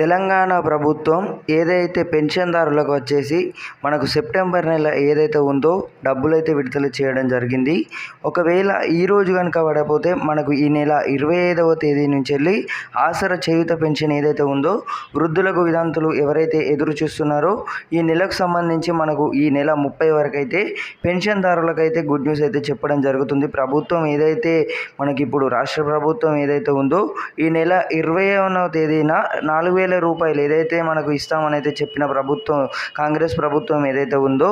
తెలంగాణ ప్రభుత్వం ఏదైతే పెన్షన్దారులకు వచ్చేసి మనకు సెప్టెంబర్ నెల ఏదైతే ఉందో డబ్బులైతే విడుదల చేయడం జరిగింది. ఒకవేళ ఈరోజు కనుక పడకపోతే మనకు ఈ నెల ఇరవై ఐదవ తేదీ నుంచి వెళ్ళి ఆసర చేయుత పెన్షన్ ఏదైతే ఉందో వృద్ధులకు విధాంతులు ఎవరైతే ఎదురు చూస్తున్నారో ఈ నెలకు సంబంధించి మనకు ఈ నెల ముప్పై వరకు అయితే పెన్షన్దారులకైతే గుడ్ న్యూస్ అయితే చెప్పడం జరుగుతుంది. ప్రభుత్వం ఏదైతే మనకి ఇప్పుడు రాష్ట్ర ప్రభుత్వం ఏదైతే ఉందో ఈ నెల ఇరవైవ తేదీన నాలుగు వేల రూపాయలు ఏదైతే మనకు ఇస్తామని అయితే చెప్పిన ప్రభుత్వం కాంగ్రెస్ ప్రభుత్వం ఏదైతే ఉందో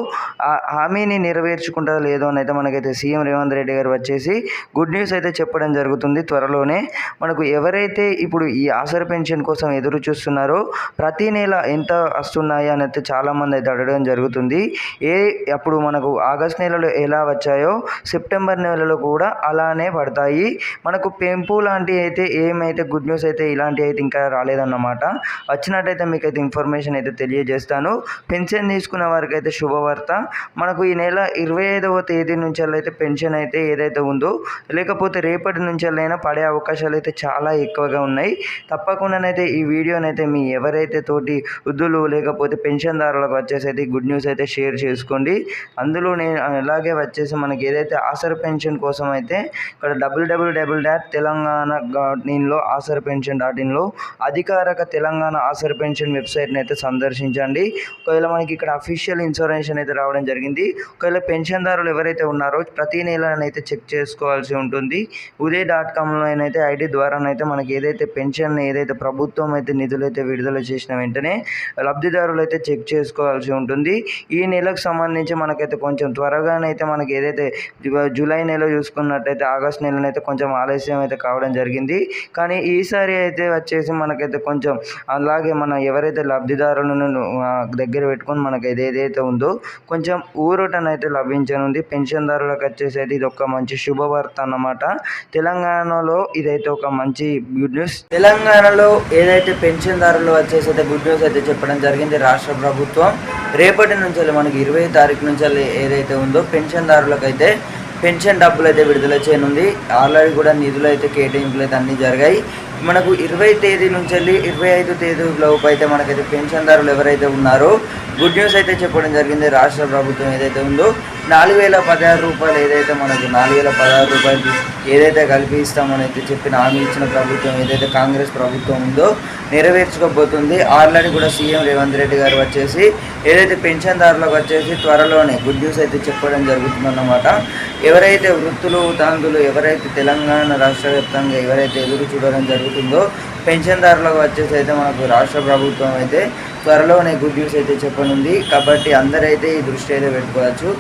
ఆ హామీని నెరవేర్చుకుంటారో లేదో అని అయితే మనకైతే సీఎం రేవంత్ రెడ్డి గారు వచ్చేసి గుడ్ న్యూస్ అయితే చెప్పడం జరుగుతుంది త్వరలోనే. మనకు ఎవరైతే ఇప్పుడు ఈ ఆసర పెన్షన్ కోసం ఎదురు చూస్తున్నారో ప్రతి నెల ఎంత వస్తున్నాయి అని అయితే చాలామంది అయితే అడగడం జరుగుతుంది. ఏ అప్పుడు మనకు ఆగస్ట్ నెలలో ఎలా వచ్చాయో సెప్టెంబర్ నెలలో కూడా అలానే పడతాయి. మనకు పెంపు లాంటివి అయితే ఏమైతే గుడ్ న్యూస్ అయితే ఇలాంటి అయితే ఇంకా రాలేదన్నమాట. వచ్చినట్టయితే మీకు అయితే ఇన్ఫర్మేషన్ అయితే తెలియజేస్తాను. పెన్షన్ తీసుకున్న వారికి అయితే శుభవార్త. మనకు ఈ నెల ఇరవై ఐదవ తేదీ నుంచి అయితే పెన్షన్ అయితే ఏదైతే ఉందో లేకపోతే రేపటి నుంచి అయినా పడే అవకాశాలు అయితే చాలా ఎక్కువగా ఉన్నాయి. తప్పకుండానైతే ఈ వీడియోనైతే మీ ఎవరైతే తోటి వృద్ధులు లేకపోతే పెన్షన్దారులకు వచ్చేసి అయితే గుడ్ న్యూస్ అయితే షేర్ చేసుకోండి. అందులో నేను అలాగే వచ్చేసి మనకి ఏదైతే ఆసర పెన్షన్ కోసం అయితే ఇక్కడ double double double dot Telangana dot ఇన్లో Aasara pension dot ఇన్లో అధికారిక తెలంగాణ ఆసర పెన్షన్ వెబ్సైట్ని అయితే సందర్శించండి. ఒకవేళ మనకి ఇక్కడ అఫీషియల్ ఇన్సూరెన్స్ అయితే రావడం జరిగింది. ఒకవేళ పెన్షన్దారులు ఎవరైతే ఉన్నారో ప్రతి నెలనైతే చెక్ చేసుకోవాల్సి ఉంటుంది. ఉదయ్ డాట్ కామ్లో అయితే ఐడి ద్వారానైతే మనకి ఏదైతే పెన్షన్ ఏదైతే ప్రభుత్వం అయితే నిధులు అయితే విడుదల చేసిన వెంటనే లబ్ధిదారులు అయితే చెక్ చేసుకోవాల్సి ఉంటుంది. ఈ నెలకు సంబంధించి మనకైతే కొంచెం త్వరగానైతే మనకి ఏదైతే జూలై నెల చూసుకున్నట్టయితే ఆగస్ట్ నెలనైతే కొంచెం ఆలస్యం అయితే కావడం జరిగింది. కానీ ఈసారి అయితే వచ్చేసి మనకైతే కొంచెం అలాగే మన ఎవరైతే లబ్ధిదారులను దగ్గర పెట్టుకొని మనకి ఏదైతే ఉందో కొంచెం ఊరటనైతే లభించనుంది. పెన్షన్దారులకు వచ్చేసి అయితే ఇది ఒక మంచి శుభవార్త అన్నమాట. తెలంగాణలో ఇదైతే ఒక మంచి గుడ్ న్యూస్. తెలంగాణలో ఏదైతే పెన్షన్దారులు వచ్చేసి అయితే గుడ్ న్యూస్ అయితే చెప్పడం జరిగింది రాష్ట్ర ప్రభుత్వం రేపటి నుంచి మనకి ఇరవై తారీఖు నుంచి ఏదైతే ఉందో పెన్షన్దారులకు అయితే పెన్షన్ డబ్బులు అయితే విడుదల చేయనుంది. ఆల్రెడీ కూడా నిధులు అయితే కేటాయింపులు అయితే అన్నీ జరిగాయి. మనకు ఇరవై తేదీ నుంచి వెళ్ళి ఇరవై ఐదు తేదీ లోపు అయితే మనకైతే పెన్షన్దారులు ఎవరైతే ఉన్నారో గుడ్ న్యూస్ అయితే చెప్పడం జరిగింది. రాష్ట్ర ప్రభుత్వం ఏదైతే ఉందో నాలుగు వేల పదహారు రూపాయలు ఏదైతే మనకు నాలుగు వేల పదహారు రూపాయలు ఏదైతే కల్పిస్తామని అయితే చెప్పిన హామీ ఇచ్చిన ప్రభుత్వం ఏదైతే కాంగ్రెస్ ప్రభుత్వం ఉందో నెరవేర్చుకోబోతుంది. ఆల్రెడీ కూడా సీఎం రేవంత్ రెడ్డి గారు వచ్చేసి ఏదైతే పెన్షన్దారులకు వచ్చేసి త్వరలోనే గుడ్ న్యూస్ అయితే చెప్పడం జరుగుతుందన్నమాట. ఎవరైతే వృత్తులు తాంతులు ఎవరైతే తెలంగాణ రాష్ట్ర వ్యాప్తంగా ఎవరైతే ఎదురు చూడడం జరుగుతుంది పెన్షన్దారులకు వచ్చేసి అయితే మనకు రాష్ట్ర ప్రభుత్వం అయితే త్వరలోనే గుడ్ న్యూస్ అయితే చెప్పనుంది. కాబట్టి అందరైతే ఈ దృష్టి అయితే పెట్టుకోవచ్చు.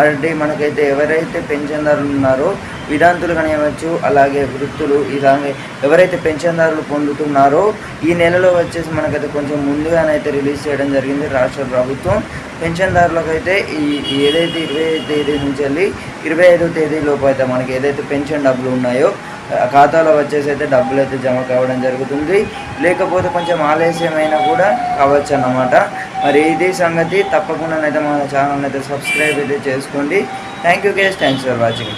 అంటే మనకైతే ఎవరైతే పెన్షన్దారులు ఉన్నారో విధాంతులు కానివ్వచ్చు అలాగే వృత్తులు ఇలాగే ఎవరైతే పెన్షన్దారులు పొందుతున్నారో ఈ నెలలో వచ్చేసి మనకైతే కొంచెం ముందుగానైతే రిలీజ్ చేయడం జరిగింది రాష్ట్ర ప్రభుత్వం. పెన్షన్దారులకు అయితే ఈ ఏదైతే ఇరవై తేదీ నుంచి వెళ్ళి ఇరవై ఐదో తేదీ లోపు అయితే మనకి ఏదైతే పెన్షన్ డబ్బులు ఉన్నాయో ఖాతాలో వచ్చేసి అయితే డబ్బులు అయితే జమ కావడం జరుగుతుంది. లేకపోతే కొంచెం ఆలస్యమైనా కూడా కావచ్చు అన్నమాట. మరి ఇది సంగతి తప్పకుండా అయితే మన ఛానల్ అయితే సబ్స్క్రైబ్ అయితే చేసుకోండి. Thank you guys thanks for watching